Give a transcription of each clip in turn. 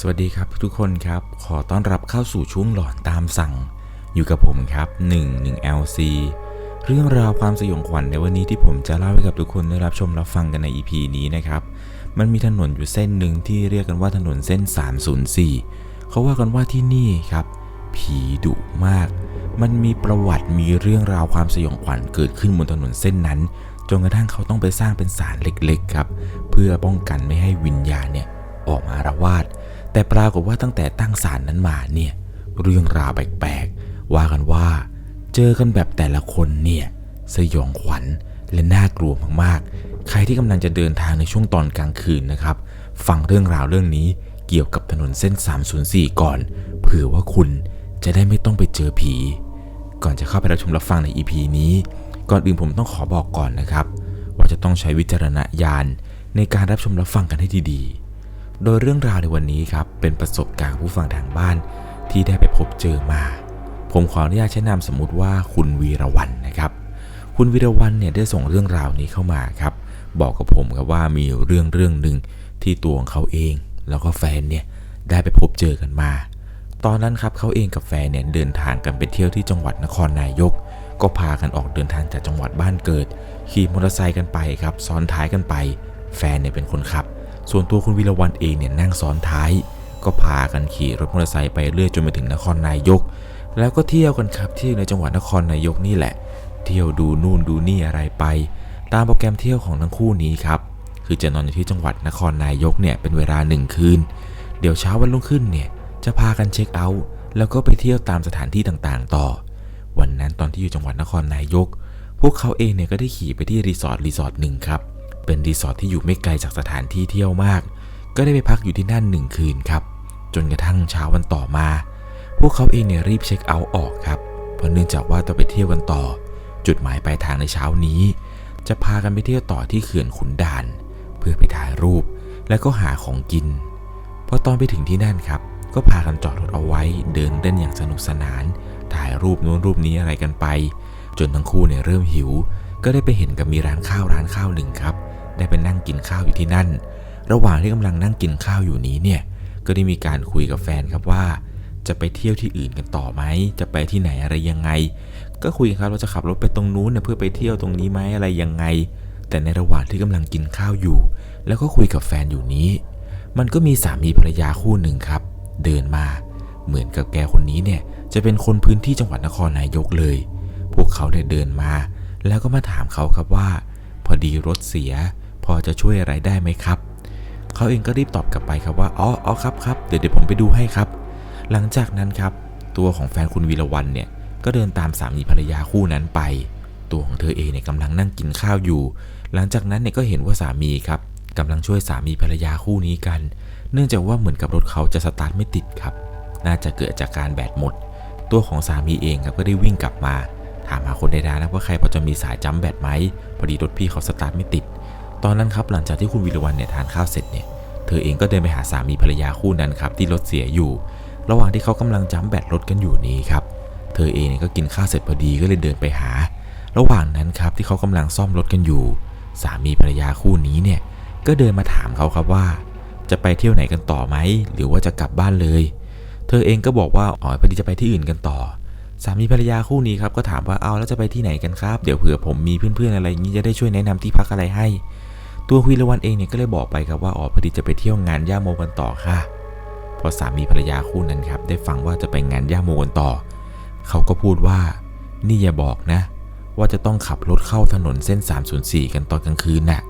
สวัสดีครับทุกคนครับ ขอต้อนรับเข้าสู่ช่วงหลอนตามสั่ง อยู่กับผมครับ 1 1 LC เรื่องราวความสยองขวัญในวันนี้ที่ผมจะเล่าให้กับทุกคนได้รับชมรับฟังกันใน EP นี้นะครับ มันมีถนนอยู่เส้นหนึ่งที่เรียกกันว่าถนนเส้น 304 เขาว่ากันว่าที่นี่ครับ ผีดุมาก มันมีประวัติมีเรื่องราวความสยองขวัญเกิดขึ้นบนถนนเส้นนั้นจนกระทั่งเขาต้องไปสร้างเป็นศาลเล็กๆครับ เพื่อป้องกันไม่ให้วิญญาณเนี่ยออกมาอาละวาด แต่ปรากฏว่าตั้งแต่ตั้งศาลนั้นมาเนี่ยเรื่องราวแปลกๆว่ากันว่า เจอกันแบบแต่ละคนเนี่ยสยองขวัญและน่ากลัวมากๆ ใครที่กำลังจะเดินทางในช่วงตอนกลางคืนนะครับ ฟังเรื่องราวเรื่องนี้เกี่ยวกับถนนเส้น 304 ก่อน เผื่อว่าคุณจะได้ไม่ต้องไปเจอผี ก่อนจะเข้าไปรับชมรับฟังใน EP นี้ ก่อนอื่นผมต้องขอบอกก่อนนะครับ ว่าจะต้องใช้วิจารณญาณในการรับชมรับฟังกันให้ดีๆ โดยเรื่องราวในวันนี้ครับเป็นประสบการณ์ผู้ฟังทางบ้านที่ได้ไปพบเจอมา ผมขออนุญาตใช้นามสมมุติว่าคุณวีรวันนะครับ คุณวีรวันเนี่ยได้ส่งเรื่องราวนี้เข้ามาครับ บอกกับผมครับว่ามีเรื่องเรื่องหนึ่งที่ตัวของเขาเอง แล้วก็แฟนเนี่ยได้ไปพบเจอกันมา ตอนนั้นครับเขาเองกับแฟนเนี่ยเดินทางกันไปเที่ยวที่จังหวัดนครนายก ก็พากันออกเดินทางจากจังหวัดบ้านเกิด ขี่มอเตอร์ไซค์กันไปครับซ้อนท้ายกันไป แฟนเนี่ยเป็นคนขับ ส่วนตัวคุณวิรวันเองเนี่ยนั่งซ้อนท้าย ก็พากันขี่รถมอเตอร์ไซค์ไปเรื่อยจนไปถึงนครนายก แล้วก็เที่ยวกันครับที่ในจังหวัดนครนายกนี่แหละ เที่ยวดูนู่นดูนี่อะไรไป ตามโปรแกรมเที่ยวของทั้งคู่นี้ครับคือจะนอนอยู่ที่จังหวัดนครนายกเนี่ยเป็นเวลาหนึ่งคืน เดี๋ยวเช้าวันรุ่งขึ้นเนี่ยจะพากันเช็คเอาท์แล้วก็ไปเที่ยวตามสถานที่ต่างๆ ต่อ วันนั้นตอนที่อยู่จังหวัดนครนายก พวกเขาเองเนี่ยก็ได้ขี่ไปที่รีสอร์ทรีสอร์ทหนึ่งครับ เป็นรีสอร์ทที่อยู่ไม่ไกลจากสถานที่เที่ยวมาก ก็ได้ไปพักอยู่ที่นั่นหนึ่งคืนครับ จนกระทั่งเช้าวันต่อมา พวกเขาเองเนี่ยรีบเช็คเอาท์ออกครับ เพราะเนื่องจากว่าต้องไปเที่ยวกันต่อ จุดหมายปลายทางในเช้านี้ จะพากันไปเที่ยวต่อที่เขื่อนขุนด่าน เพื่อไปถ่ายรูป และก็หาของกิน พอตอนไปถึงที่นั่นครับ ก็พากันจอดรถเอาไว้ เดินเล่นอย่างสนุกสนาน ถ่ายรูปนู้นรูปนี้อะไรกันไป จนทั้งคู่เนี่ยเริ่มหิว ก็ได้ไปเห็นกับมีร้านข้าวร้านข้าวหนึ่งครับ ได้ไปนั่งกินข้าวอยู่ที่นั่น ระหว่างที่กำลังนั่งกินข้าวอยู่นี้เนี่ย ก็ได้มีการคุยกับแฟนครับว่า จะไปเที่ยวที่อื่นกันต่อไหม จะไปที่ไหนอะไรยังไง ก็คุยกันครับว่าจะขับรถไปตรงนู้นเนี่ยเพื่อไปเที่ยวตรงนี้ไหมอะไรยังไง แต่ในระหว่างที่กำลังกินข้าวอยู่ แล้วก็คุยกับแฟนอยู่นี้ มันก็มีสามีภรรยาคู่หนึ่งครับ เดินมา เหมือนกับแกคนนี้เนี่ยจะเป็นคนพื้นที่จังหวัดนครนายกเลย พวกเขาเนี่ยเดินมา แล้วก็มาถามเขาครับว่า พอดีรถเสีย พอจะช่วยอะไรได้ไหมครับ เขาเองก็รีบตอบกลับไปครับว่าอ๋ออ๋อครับครับเดี๋ยวเดี๋ยวผมไปดูให้ครับ หลังจากนั้นครับ ตัวของแฟนคุณวีรวันเนี่ยก็เดินตามสามีภรรยาคู่นั้นไป ตัวของเธอเองเนี่ยกำลังนั่งกินข้าวอยู่ หลังจากนั้นเนี่ยก็เห็นว่าสามีครับกำลังช่วยสามีภรรยาคู่นี้กัน เนื่องจากว่าเหมือนกับรถเขาจะสตาร์ทไม่ติดครับ น่าจะเกิดจากการแบตหมด ตัวของสามีเองครับก็ได้วิ่งกลับมา ถามหาคนในร้านนะว่าใครพอจะมีสายจัมแบตไหมพอดีรถพี่เขาสตาร์ทไม่ติด ตอนนั้นครับหลังจากที่คุณวิรวันเนี่ยทานข้าวเสร็จเนี่ยเธอเองก็เดินไปหาสามีภรรยาคู่นั้นครับที่รถเสียอยู่ ระหว่างที่เขากำลังจัมแบตรถกันอยู่นี้ครับเธอเองก็กินข้าวเสร็จพอดีก็เลยเดินไปหา ระหว่างนั้นครับที่เขากำลังซ่อมรถกันอยู่ สามีภรรยาคู่นี้เนี่ยก็เดินมาถามเขาครับว่า จะไปเที่ยวไหนกันต่อไหมหรือว่าจะกลับบ้านเลย เธอเองก็บอกว่าอ๋อพอดีจะไปที่อื่นกันต่อ สามีภรรยาคู่นี้ครับก็ถามว่าเอาแล้วจะไปที่ไหนกันครับ เดี๋ยวเผื่อผมมีเพื่อนๆอะไรอย่างนี้จะได้ช่วยแนะนำที่พักอะไรให้ ตัววีรวันเองเนี่ยก็เลยบอกไปครับว่าอ๋อพอดีจะไปเที่ยวงานย่าโมกันต่อค่ะ พอสามีภรรยาคู่นั้นครับได้ฟังว่าจะไปงานย่าโมกันต่อ เขาก็พูดว่า นี่อย่าบอกนะ ว่าจะต้องขับรถเข้าถนนเส้น 304 กันตอนกลางคืนน่ะ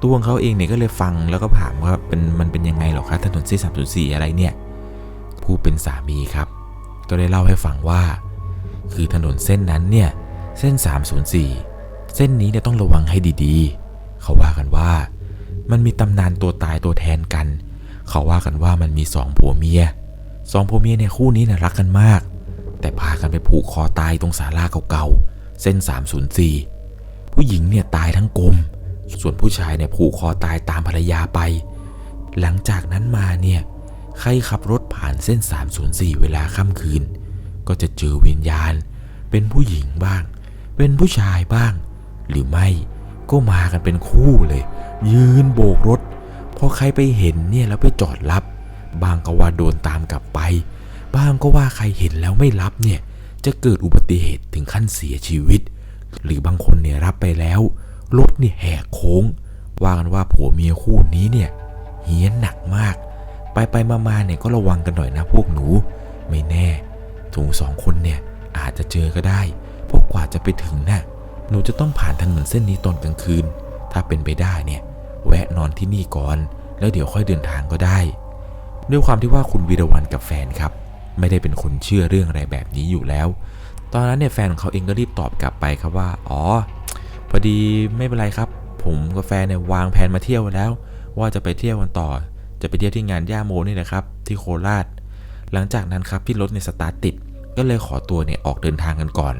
ตัวของเขาเองเนี่ยก็เลยฟังแล้วก็ถามว่าเป็นมันเป็นยังไงหรอคะถนนเส้น304 อะไรเนี่ยผู้เป็นสามีครับ ก็ได้เล่าให้ฟังว่า คือถนนเส้นนั้นเนี่ย เส้น 304 เส้นนี้เนี่ยต้องระวังให้ดีๆ เขาว่ากันว่า มันมีตำนานตัวตายตัวแทนกัน เขาว่ากันว่ามันมีสองผัวเมียสองผัวเมียเนี่ยคู่นี้เนี่ยรักกันมาก แต่พากันไปผูกคอตายตรงศาลาเก่าๆเส้น 304 ผู้หญิงเนี่ยตายทั้งกลม ส่วนผู้ชายเนี่ยผูกคอตายตามภรรยาไป หลังจากนั้นมาเนี่ย ใครขับรถผ่านเส้น 304 เวลาค่ำคืน ก็จะเจอวิญญาณ เป็นผู้หญิงบ้าง เป็นผู้ชายบ้าง หรือไม่ก็มากันเป็นคู่เลย ยืนโบกรถ พอใครไปเห็นเนี่ยแล้วไปจอดรับ บางก็ว่าโดนตามกลับไปบางก็ว่าใครเห็นแล้วไม่รับเนี่ยจะเกิดอุบัติเหตุถึงขั้นเสียชีวิต หรือบางคนเนี่ยรับไปแล้วรถเนี่ยแหกโค้ง ว่ากันว่าผัวเมียคู่นี้เนี่ยเฮี้ยนหนักมาก ไปไปมามาเนี่ยก็ระวังกันหน่อยนะพวกหนู ไม่แน่ถุงสองคนเนี่ยอาจจะเจอก็ได้เพราะกว่าจะไปถึงน่ะหนูจะต้องผ่านถนนเส้นนี้ตอนกลางคืน ถ้าเป็นไปได้เนี่ย แวะนอนที่นี่ก่อน แล้วเดี๋ยวค่อยเดินทางก็ได้ ด้วยความที่ว่าคุณวีรวันกับแฟนครับ ไม่ได้เป็นคนเชื่อเรื่องอะไรแบบนี้อยู่แล้ว ตอนนั้นเนี่ยแฟนของเขาเองก็รีบตอบกลับไปครับว่า อ๋อ พอดีไม่เป็นไรครับ ผมกับแฟนเนี่ยวางแผนมาเที่ยวแล้ว ว่าจะไปเที่ยวกันต่อ จะไปเที่ยวที่งานย่าโมนี่นะครับ ที่โคราช หลังจากนั้นครับที่รถในยสตาร์ทติด ก็เลยขอตัวเนี่ยออกเดินทางกันก่อน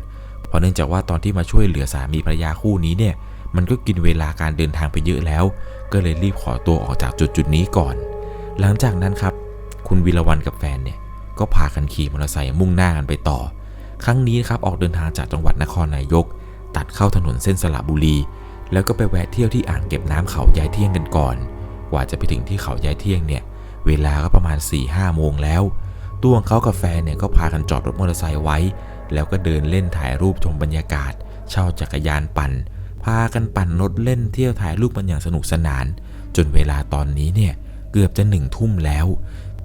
เพราะเนื่องจากว่าตอนที่มาช่วยเหลือสามีภรรยาคู่นี้เนี่ย มันก็กินเวลาการเดินทางไปเยอะแล้ว ก็เลยรีบขอตัวออกจากจุดจุดนี้ก่อน หลังจากนั้นครับ คุณวิรวันกับแฟนเนี่ย ก็พากันขี่มอเตอร์ไซค์มุ่งหน้ากันไปต่อ ครั้งนี้ครับออกเดินทางจากจังหวัดนครนายก ตัดเข้าถนนเส้นสระบุรี แล้วก็ไปแวะเที่ยวที่อ่างเก็บน้ำเขายายเที่ยงกันก่อน กว่าจะไปถึงที่เขายายเที่ยงเนี่ย เวลาก็ประมาณ4ี่ห้าโมงแล้ว ตัวของเขากับแฟนเนี่ยก็พากันจอดรถมอเตอร์ไซค์ไว้ แล้วก็เดินเล่นถ่ายรูปชมบรรยากาศ เช่าจักรยานปั่น พากันปั่นรถเล่นเที่ยวถ่ายรูปกันอย่างสนุกสนาน จนเวลาตอนนี้เนี่ยเกือบจะหนึ่งทุ่มแล้ว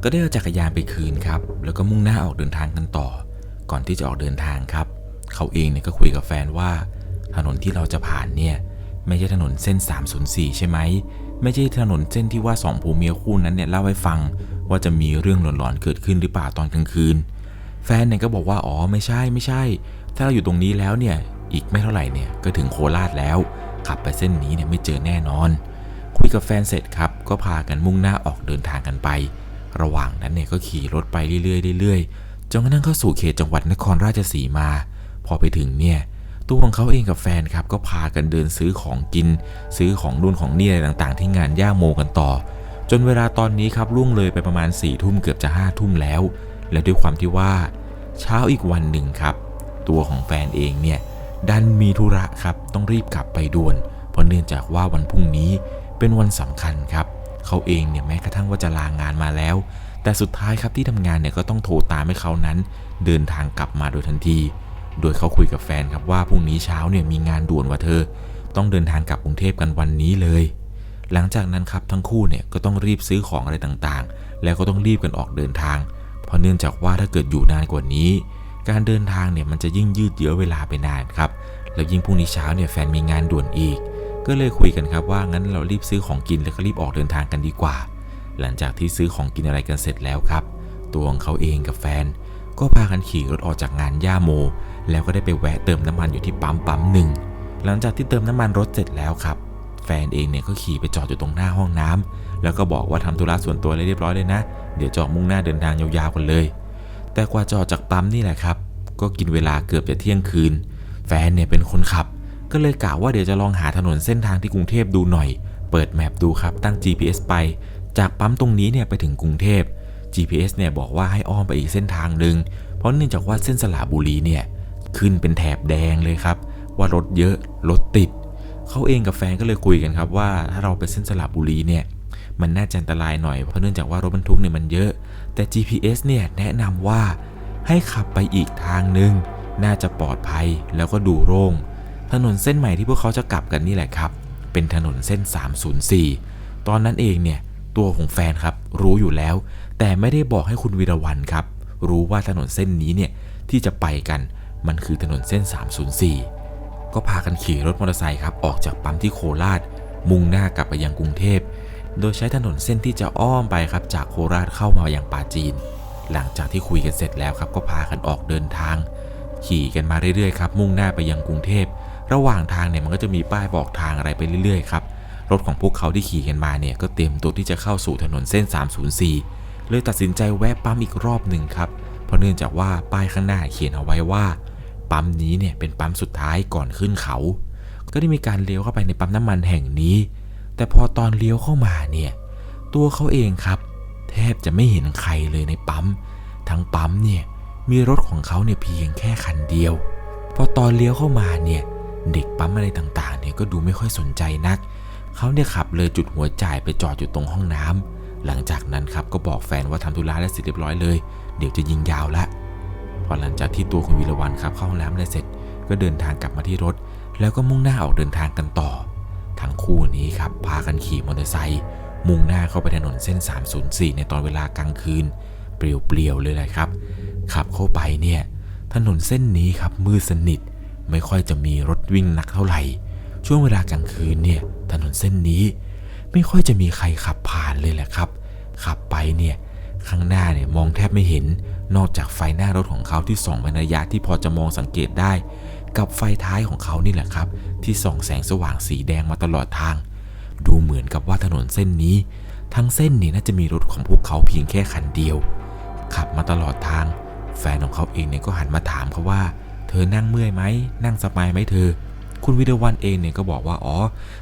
ก็ได้เอาจักรยานไปคืนครับ แล้วก็มุ่งหน้าออกเดินทางกันต่อ ก่อนที่จะออกเดินทางครับ เขาเองเนี่ยก็คุยกับแฟนว่า ถนนที่เราจะผ่านเนี่ยไม่ใช่ถนนเส้น 304 ใช่ไหม ไม่ใช่ถนนเส้นที่ว่าสองผัวเมียคู่นั้นเนี่ยเล่าให้ฟังว่าจะมีเรื่องหลอนๆเกิดขึ้นหรือเปล่าตอนกลางคืน แฟนเนี่ยก็บอกว่าอ๋อไม่ใช่ไม่ใช่ ถ้าเราอยู่ตรงนี้แล้วเนี่ยอีกไม่เท่าไหร่เนี่ยก็ถึงโคราชแล้ว ขับไปเส้นนี้เนี่ยไม่เจอแน่นอน คุยกับแฟนเสร็จครับก็พากันมุ่งหน้าออกเดินทางกันไป ระหว่างนั้นเนี่ยก็ขี่รถไปเรื่อยๆเรื่อยๆจนกระทั่งเข้าสู่เขตจังหวัดนครราชสีมา พอไปถึงเนี่ย ตัวของเขาเองกับแฟนครับก็พากันเดินซื้อของกิน ซื้อของรุ่นของนี่อะไรต่างๆ ที่งานย่าโมกันต่อ จนเวลาตอนนี้ครับล่วงเลยไปประมาณ4ี่ทุ่มเกือบจะ5้าทุ่มแล้ว และด้วยความที่ว่า เช้าอีกวันหนึ่งครับ ตัวของแฟนเองเนี่ยดันมีธุระครับต้องรีบกลับไปด่วน เพราะเนื่องจากว่าวันพรุ่งนี้เป็นวันสำคัญครับ เขาเองเนี่ยแม้กระทั่งว่าจะลางานมาแล้ว แต่สุดท้ายครับที่ทำงานเนี่ยก็ต้องโทรตามให้เขานั้น เดินทางกลับมาโดยทันที โดยเขาคุยกับแฟนครับว่าพรุ่งนี้เช้าเนี่ยมีงานด่วนว่าเธอ ต้องเดินทางกลับกรุงเทพกันวันนี้เลย หลังจากนั้นครับทั้งคู่เนี่ยก็ต้องรีบซื้อของอะไรต่างๆ แล้วก็ต้องรีบกันออกเดินทาง เพราะเนื่องจากว่าถ้าเกิดอยู่นานกว่านี้ การเดินทางเนี่ยมันจะยิ่งยืดเยื้อเวลาไปนานครับ แล้วยิ่งพรุ่งนี้เช้าเนี่ยแฟนมีงานด่วนอีก ก็เลยคุยกันครับว่างั้นเรารีบซื้อของกินแล้วก็รีบออกเดินทางกันดีกว่า หลังจากที่ซื้อของกินอะไรกันเสร็จแล้วครับ ตัวของเขาเองกับแฟน ก็พากันขี่รถออกจากงานย่าโม แล้วก็ได้ไปแวะเติมน้ำมันอยู่ที่ปั๊มปั๊มหนึ่งหลังจากที่เติมน้ำมันรถเสร็จแล้วครับแฟนเองเนี่ยก็ขี่ไปจอดอยู่ตรงหน้าห้องน้ำแล้วก็บอกว่าทำธุระส่วนตัวเรียบร้อยเลยนะ เดี๋ยวจออกมุ่งหน้าเดินทางยาวๆกันเลย แต่กว่าจออกจากปั๊มนี่แหละครับ ก็กินเวลาเกือบจะเที่ยงคืน แฟนเนี่ยเป็นคนขับ ก็เลยกะว่าเดี๋ยวจะลองหาถนนเส้นทางที่กรุงเทพดูหน่อย เปิดแมปดูครับตั้ง GPS ไป จากปั๊มตรงนี้เนี่ยไปถึงกรุงเทพ GPS เนี่ยบอกว่าให้อ้อมไปอีกเส้นทางหนึ่งเพราะเนื่องจากว่าเส้นสระบุรีเนี่ย ขึ้นเป็นแถบแดงเลยครับ ว่ารถเยอะรถติดเขาเองกับแฟนก็เลยคุยกันครับว่าถ้าเราไปเส้นสระบุรีเนี่ยมันน่าจะอันตรายหน่อยเพราะเนื่องจากว่ารถบรรทุกเนี่ยมันเยอะ แต่ GPS เนี่ยแนะนำว่าให้ขับไปอีกทางหนึ่งน่าจะปลอดภัยแล้วก็ดูโร่ง ถนนเส้นใหม่ที่พวกเขาจะกลับกันนี่แหละครับ เป็นถนนเส้น 304 ตอนนั้นเองเนี่ยตัวของแฟนครับรู้อยู่แล้ว แต่ไม่ได้บอกให้คุณวีรวันครับ รู้ว่าถนนเส้นนี้เนี่ยที่จะไปกัน มันคือถนนเส้น 304 ก็พากันขี่รถมอเตอร์ไซค์ครับออกจากปั๊มที่โคราช มุ่งหน้ากลับไปยังกรุงเทพ โดยใช้ถนนเส้นที่จะอ้อมไปครับจากโคราชเข้ามายังปาจีน หลังจากที่คุยกันเสร็จแล้วครับก็พากันออกเดินทาง ขี่กันมาเรื่อยๆครับมุ่งหน้าไปยังกรุงเทพ ระหว่างทางเนี่ยมันก็จะมีป้ายบอกทางอะไรไปเรื่อยๆครับรถของพวกเขาที่ขี่กันมาเนี่ยก็เตรียมตัวที่จะเข้าสู่ถนนเส้น 304 เลยตัดสินใจแวะปั๊มอีกรอบหนึ่งครับ เพราะเนื่องจากว่าป้ายข้างหน้าเขียนเอาไว้ว่า ปั๊มนี้เนี่ยเป็นปั๊มสุดท้ายก่อนขึ้นเขา ก็ได้มีการเลี้ยวเข้าไปในปั๊มน้ำมันแห่งนี้ แต่พอตอนเลี้ยวเข้ามาเนี่ยตัวเขาเองครับ แทบจะไม่เห็นใครเลยในปั๊ม ทั้งปั๊มเนี่ยมีรถของเขาเนี่ยเพียงแค่คันเดียว พอตอนเลี้ยวเข้ามาเนี่ยเด็กปั๊มอะไรต่างๆเนี่ยก็ดูไม่ค่อยสนใจนัก เขาเนี่ยขับเลยจุดหัวจ่ายไปจอดอยู่ตรงห้องน้ำหลังจากนั้นครับก็บอกแฟนว่าทำธุระแล้วเสร็จเรียบร้อยเลย เดี๋ยวจะยิงยาวละ พอหลังจากที่ตัวคุณวีรวันครับเข้าห้องน้ำอะไรเสร็จ ก็เดินทางกลับมาที่รถ แล้วก็มุ่งหน้าออกเดินทางกันต่อ ทั้งคู่นี้ครับพากันขี่มอเตอร์ไซค์มุ่งหน้าเข้าไปถนนเส้น 304 ในตอนเวลากลางคืน เปลี่ยวๆเลยแหละครับ ขับเข้าไปเนี่ยถนนเส้นนี้ครับมืดสนิทไม่ค่อยจะมีรถวิ่งนักเท่าไหร่ ช่วงเวลากลางคืนเนี่ยถนนเส้นนี้ ไม่ค่อยจะมีใครขับผ่านเลยแหละครับ ขับไปเนี่ย ข้างหน้าเนี่ยมองแทบไม่เห็น นอกจากไฟหน้ารถของเขาที่ส่องไประยะที่พอจะมองสังเกตได้ กับไฟท้ายของเขานี่แหละครับ ที่ส่องแสงสว่างสีแดงมาตลอดทาง ดูเหมือนกับว่าถนนเส้นนี้ ทั้งเส้นนี่น่าจะมีรถของพวกเขาเพียงแค่คันเดียว ขับมาตลอดทาง แฟนของเขาเองเนี่ยก็หันมาถามเขาว่า เธอนั่งเมื่อยไหมนั่งสบายไหมเธอ คุณวิเดาวันเองเนี่ยก็บอกว่าอ๋อ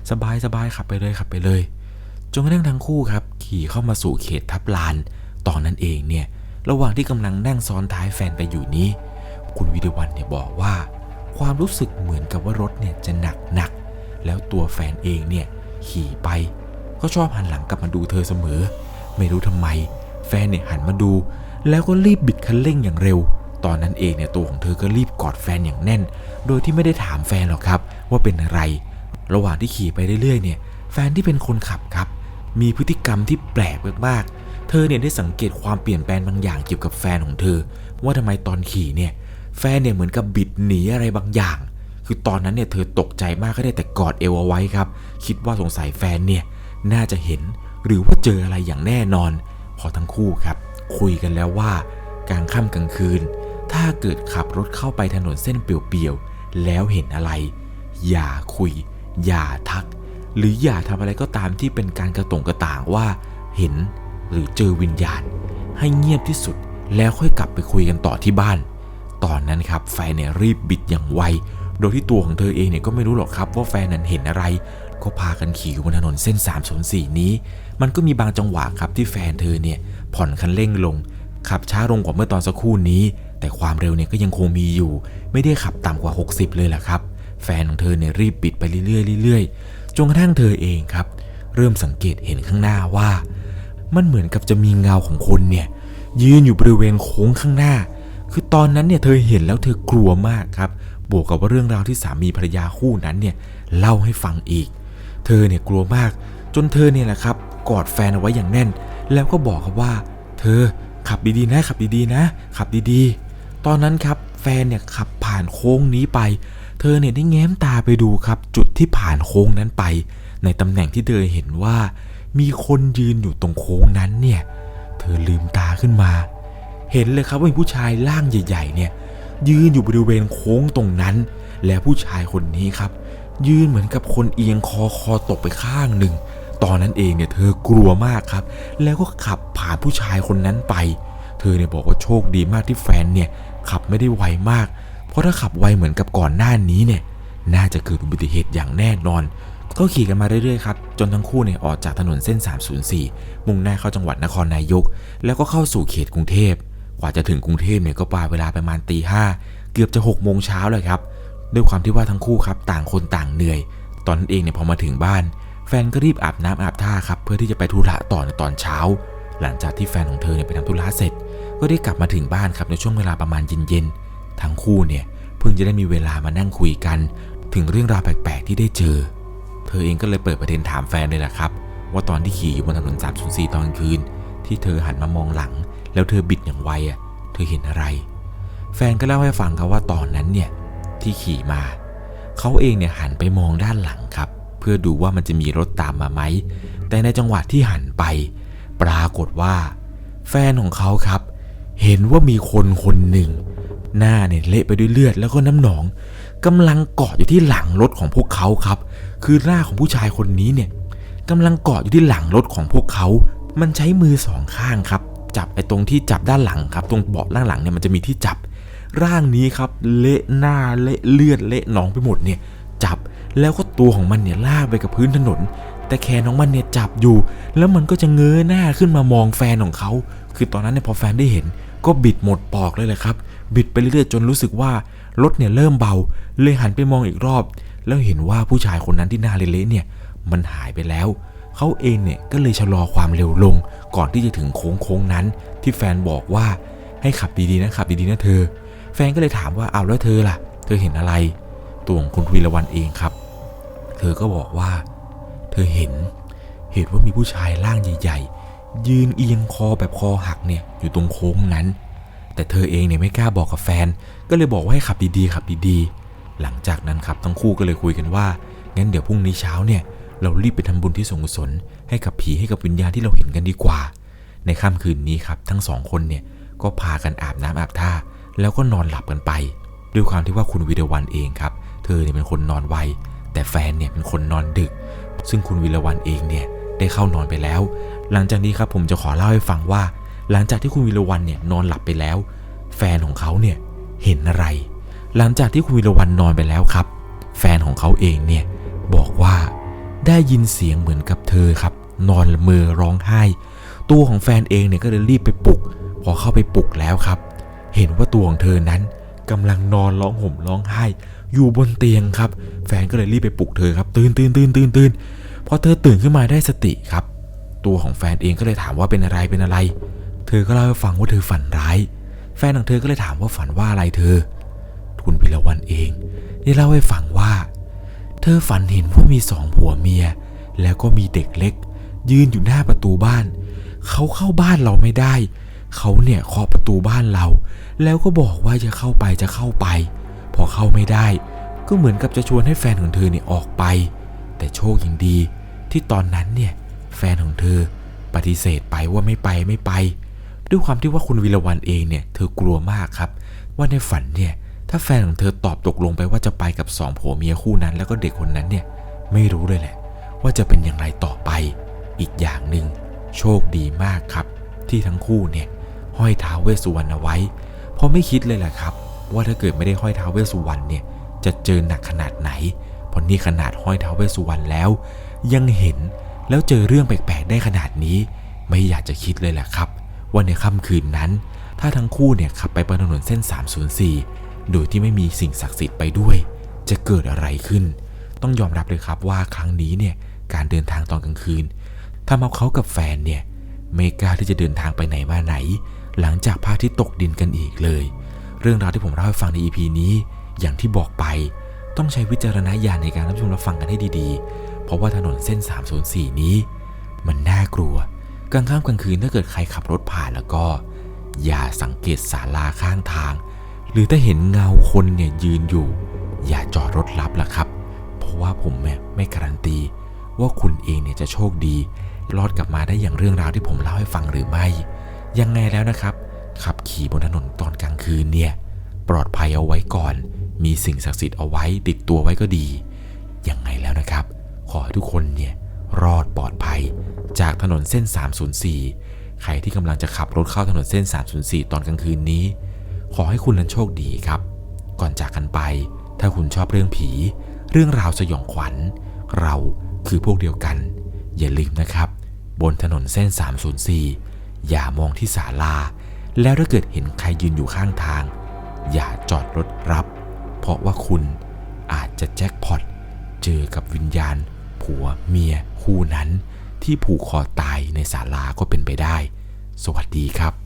สบายสบายขับไปเลยขับไปเลยจนกระทั่งทั้งคู่ครับ ขี่เข้ามาสู่เขตทับลาน ตอนนั้นเองเนี่ยระหว่างที่กำลังนั่งซ้อนท้ายแฟนไปอยู่นี้ คุณวิเดาวันเนี่ยบอกว่า ความรู้สึกเหมือนกับว่ารถเนี่ยจะหนักหนักแล้วตัวแฟนเองเนี่ยขี่ไป ก็ชอบหันหลังกลับมาดูเธอเสมอ ไม่รู้ทำไม แฟนเนี่ยหันมาดู แล้วก็รีบบิดคันเร่งอย่างเร็ว ตอนนั้นเองเนี่ยตัวของเธอก็รีบกอดแฟนอย่างแน่น โดยที่ไม่ได้ถามแฟนหรอกครับ ว่าเป็นอะไร ระหว่างที่ขี่ไปเรื่อยๆเนี่ยแฟนที่เป็นคนขับครับ มีพฤติกรรมที่แปลกมากๆ ธอเนี่ยได้สังเกตความเปลี่ยนแปลงบางอย่างเกี่ยวกับแฟนของเธอ ว่าทำไมตอนขี่เนี่ยแฟนเนี่ยเหมือนกับบิดหนีอะไรบางอย่าง คือตอนนั้นเนี่ยเธอตกใจมากก็ได้แต่กอดเอวเอาไว้ครับ คิดว่าสงสัยแฟนเนี่ยน่าจะเห็นหรือว่าเจออะไรอย่างแน่นอน พอทั้งคู่ครับ คุยกันแล้วว่ากลางค่ำกลางคืน ถ้าเกิดขับรถเข้าไปถนนเส้นเปลี่ยวๆแล้วเห็นอะไร อย่าคุย อย่าทัก หรืออย่าทำอะไรก็ตามที่เป็นการกระตงกระต่างว่าเห็น หรือเจอวิญญาณ ให้เงียบที่สุดแล้วค่อยกลับไปคุยกันต่อที่บ้าน ตอนนั้นครับแฟนเนี่ยรีบบิดอย่างไว โดยที่ตัวของเธอเองเนี่ยก็ไม่รู้หรอกครับว่าแฟนนั้นเห็นอะไร ก็พากันขี่อยู่บนถนนเส้น304นี้ มันก็มีบางจังหวะครับที่แฟนเธอเนี่ยผ่อนคันเร่งลง ขับช้าลงกว่าเมื่อตอนสักครู่นี้ แต่ความเร็วเนี่ยก็ยังคงมีอยู่ ไม่ได้ขับต่ำกว่า 60 เลยแหละครับ แฟนของเธอเนี่ยรีบบิดไปเรื่อยๆเรื่อยๆจนกระทั่งเธอเองครับ เริ่มสังเกตเห็นข้างหน้าว่า มันเหมือนกับจะมีเงาของคนเนี่ย ยืนอยู่บริเวณโค้งข้างหน้า คือตอนนั้นเนี่ยเธอเห็นแล้วเธอกลัวมากครับ บวกกับว่าเรื่องราวที่สามีภรรยาคู่นั้นเนี่ยเล่าให้ฟังอีก เธอเนี่ยกลัวมาก จนเธอเนี่ยแหละครับ กอดแฟนเอาไว้อย่างแน่น แล้วก็บอกครับว่า เธอขับดีๆนะขับดีๆนะ ขับดีๆ ตอนนั้นครับแฟนเนี่ยขับผ่านโค้งนี้ไป เธอเนี่ยได้แง้มตาไปดูครับ จุดที่ผ่านโค้งนั้นไป ในตำแหน่งที่เธอเห็นว่า มีคนยืนอยู่ตรงโค้งนั้นเนี่ย เธอลืมตาขึ้นมา เห็นเลยครับว่ามีผู้ชายร่างใหญ่ ๆ เนี่ย ยืนอยู่บริเวณโค้งตรงนั้น และผู้ชายคนนี้ครับ ยืนเหมือนกับคนเอียงคอคอตกไปข้างหนึ่ง ตอนนั้นเองเนี่ยเธอกลัวมากครับ แล้วก็ขับผ่านผู้ชายคนนั้นไป เธอเนี่ยบอกว่าโชคดีมากที่แฟนเนี่ยขับไม่ได้ไวมาก เพราะถ้าขับไวเหมือนกับก่อนหน้านี้เนี่ย น่าจะเกิดอุบัติเหตุอย่างแน่นอน ก็ขี่กันมาเรื่อยๆครับ จนทั้งคู่เนี่ยออกจากถนนเส้น 304 มุ่งหน้าเข้าจังหวัดนครนายก แล้วก็เข้าสู่เขตกรุงเทพ กว่าจะถึงกรุงเทพเนี่ยก็ปาเวลาประมาณตีห้าเกือบจะ6กโมงเช้าเลยครับ ด้วยความที่ว่าทั้งคู่ครับต่างคนต่างเหนื่อย ตอนนั้นเองเนี่ยพอมาถึงบ้าน แฟนก็รีบอาบน้ำอาบท่าครับเพื่อที่จะไปธุระต่อในตอนเช้า หลังจากที่แฟนของเธอเนี่ยไปทำธุระเสร็จ ก็ได้กลับมาถึงบ้านครับในช่วงเวลาประมาณเย็นๆ ทั้งคู่เนี่ยเพิ่งจะได้มีเวลามานั่งคุยกัน ถึงเรื่องราวแปลกๆที่ได้เจอ ธอเองก็เลยเปิดประเด็นถามแฟนเลยแหละครับ ว่าตอนที่ขี่อยู่บนถนน 304 ตอนกลางคืน ที่เธอหันมามองหลัง แล้วเธอบิดอย่างไวอะ เธอเห็นอะไร แฟนก็เล่าให้ฟังครับว่าตอนนั้นเนี่ยที่ขี่มา เขาเองเนี่ยหันไปมองด้านหลังครับ เพื่อดูว่ามันจะมีรถตามมาไหม แต่ในจังหวะที่หันไป ปรากฏว่า แฟนของเขาครับ เห็นว่ามีคนคนหนึ่ง หน้าเนี่ยเละไปด้วยเลือดแล้วก็น้ำหนองกำลังเกาะอยู่ที่หลังรถของพวกเขาครับ คือหน้าของผู้ชายคนนี้เนี่ยกำลังเกาะอยู่ที่หลังรถของพวกเขา มันใช้มือสองข้างครับ จับไอ้ตรงที่จับด้านหลังครับ ตรงเบาะด้านหลังเนี่ยมันจะมีที่จับ ร่างนี้ครับเละหน้าเละเลือดเละหนองไปหมดเนี่ยจับแล้วก็ตัวของมันเนี่ยลากไปกับพื้นถนน แต่แขนของมันเนี่ยจับอยู่ แล้วมันก็จะเงยหน้าขึ้นมามองแฟนของเขา คือตอนนั้นเนี่ยพอแฟนได้เห็น ก็บิดหมดปอกเลยแหละครับ บิดไปเรื่อยๆจนรู้สึกว่ารถเนี่ยเริ่มเบา เลยหันไปมองอีกรอบ แล้วเห็นว่าผู้ชายคนนั้นที่หน้าเละๆเนี่ยมันหายไปแล้วเขาเองเนี่ยก็เลยชะลอความเร็วลง ก่อนที่จะถึงโค้งโค้งนั้น ที่แฟนบอกว่าให้ขับดีๆนะขับดีๆนะเธอ แฟนก็เลยถามว่าเอาแล้วเธอล่ะ เธอเห็นอะไรตัวของคุณวีรวันเองครับ เธอก็บอกว่า เธอเห็น เห็นว่ามีผู้ชายร่างใหญ่ ยืนเอียงคอแบบคอหักเนี่ยอยู่ตรงโค้งนั้น แต่เธอเองเนี่ยไม่กล้าบอกกับแฟน ก็เลยบอกว่าให้ขับดีๆขับดีๆ หลังจากนั้นครับทั้งคู่ก็เลยคุยกันว่างั้นเดี๋ยวพรุ่งนี้เช้าเนี่ยเรารีบไปทำบุญที่สงกุศลให้กับผีให้กับวิญญาณที่เราเห็นกันดีกว่า ในค่ำคืนนี้ครับทั้งสองคนเนี่ยก็พากันอาบน้ำอาบท่า แล้วก็นอนหลับกันไป ด้วยความที่ว่าคุณวิรวันเองครับ เธอเนี่ยเป็นคนนอนไวแต่แฟนเนี่ยเป็นคนนอนดึก ซึ่งคุณวิรวันเองเนี่ย ได้เข้านอนไปแล้ว หลังจากนี้ครับผมจะขอเล่าให้ฟังว่า หลังจากที่คุณวิรวันเนี่ยนอนหลับไปแล้ว แฟนของเขาเนี่ยเห็นอะไร หลังจากที่คุณวิรวันนอนไปแล้วครับ แฟนของเขาเองเนี่ยบอกว่าได้ยินเสียงเหมือนกับเธอครับ นอนละเมอร้องไห้ ตัวของแฟนเองเนี่ยก็เลยรีบไปปลุก พอเข้าไปปลุกแล้วครับ เห็นว่าตัวของเธอนั้นกำลังนอนร้องห่มร้องไห้ อยู่บนเตียงครับ แฟนก็เลยรีบไปปลุกเธอครับ ตื่นตื่นตื่นตื่นตื่น อเธอตื่นขึ้นมาได้สติครับ ตัวของแฟนเองก็เลยถามว่าเป็นอะไรเป็นอะไร เธอก็เล่าให้ฟังว่าเธอฝันร้าย แฟนของเธอก็เลยถามว่าฝันว่าอะไรเธอ คุณพิรวันเองได้เล่าให้ฟังว่า เธอฝันเห็นว่ามีสองผัวเมีย แล้วก็มีเด็กเล็ก ยืนอยู่หน้าประตูบ้าน เขาเข้าบ้านเราไม่ได้ เขาเนี่ยเคาะประตูบ้านเรา แล้วก็บอกว่าจะเข้าไปจะเข้าไป พอเข้าไม่ได้ ก็เหมือนกับจะชวนให้แฟนของเธอเนี่ยออกไป แต่โชคยังดี ที่ตอนนั้นเนี่ยแฟนของเธอปฏิเสธไปว่าไม่ไปไม่ไป ด้วยความที่ว่าคุณวิรวันเองเนี่ยเธอกลัวมากครับ ว่าในฝันเนี่ยถ้าแฟนของเธอตอบตกลงไปว่าจะไปกับสองผัวเมียคู่นั้น แล้วก็เด็กคนนั้นเนี่ยไม่รู้เลยแหละ ว่าจะเป็นอย่างไรต่อไป อีกอย่างหนึ่งโชคดีมากครับ ที่ทั้งคู่เนี่ยห้อยท้าเวสุวรรณเอาไว้ เพราะไม่คิดเลยแหละครับ ว่าถ้าเกิดไม่ได้ห้อยท้าเวสุวรรณเนี่ยจะเจอหนักขนาดไหนเพราะนี่ขนาดห้อยท้าเวสุวรรณแล้ว ยังเห็นแล้วเจอเรื่องแปลกๆได้ขนาดนี้ ไม่อยากจะคิดเลยแหละครับ ว่าในค่ำคืนนั้น ถ้าทั้งคู่เนี่ยขับไปบนถนนเส้น 304 โดยที่ไม่มีสิ่งศักดิ์สิทธิ์ไปด้วย จะเกิดอะไรขึ้น ต้องยอมรับเลยครับว่าครั้งนี้เนี่ยการเดินทางตอนกลางคืนทำเอาเขากับแฟนเนี่ยไม่กล้าที่จะเดินทางไปไหนมาไหน หลังจากพระอาทิตย์ตกดินกันอีกเลย เรื่องราวที่ผมเล่าให้ฟังใน EP นี้ อย่างที่บอกไป ต้องใช้วิจารณญาณในการรับชมรับฟังกันให้ดีๆ เพราะว่าถนนเส้น 304 นี้ มันน่ากลัว กลางค่ำกลางคืนถ้าเกิดใครขับรถผ่านแล้วก็ อย่าสังเกตศาลาข้างทาง หรือถ้าเห็นเงาคนเนี่ยยืนอยู่ อย่าจอดรถรับล่ะครับ เพราะว่าผมเนี่ยไม่การันตี ว่าคุณเองเนี่ยจะโชคดี รอดกลับมาได้อย่างเรื่องราวที่ผมเล่าให้ฟังหรือไม่ ยังไงแล้วนะครับ ขับขี่บนถนนตอนกลางคืนเนี่ยปลอดภัยเอาไว้ก่อน มีสิ่งศักดิ์สิทธิ์เอาไว้ติดตัวไว้ก็ดี ยังไงแล้วนะครับ ขอให้ทุกคนเนี่ยรอดปลอดภัย จากถนนเส้น 304 ใครที่กำลังจะขับรถเข้าถนนเส้น 304 ตอนกลางคืนนี้ ขอให้คุณนั้นโชคดีครับ ก่อนจากกันไป ถ้าคุณชอบเรื่องผี เรื่องราวสยองขวัญ เราคือพวกเดียวกัน อย่าลืมนะครับ บนถนนเส้น 304 อย่ามองที่ศาลา แล้วถ้าเกิดเห็นใครยืนอยู่ข้างทาง อย่าจอดรถรับ เพราะว่าคุณอาจจะแจ็คพอตเจอกับวิญญาณ ผัวเมียคู่นั้น ที่ผูกคอตายในศาลาก็เป็นไปได้ สวัสดีครับ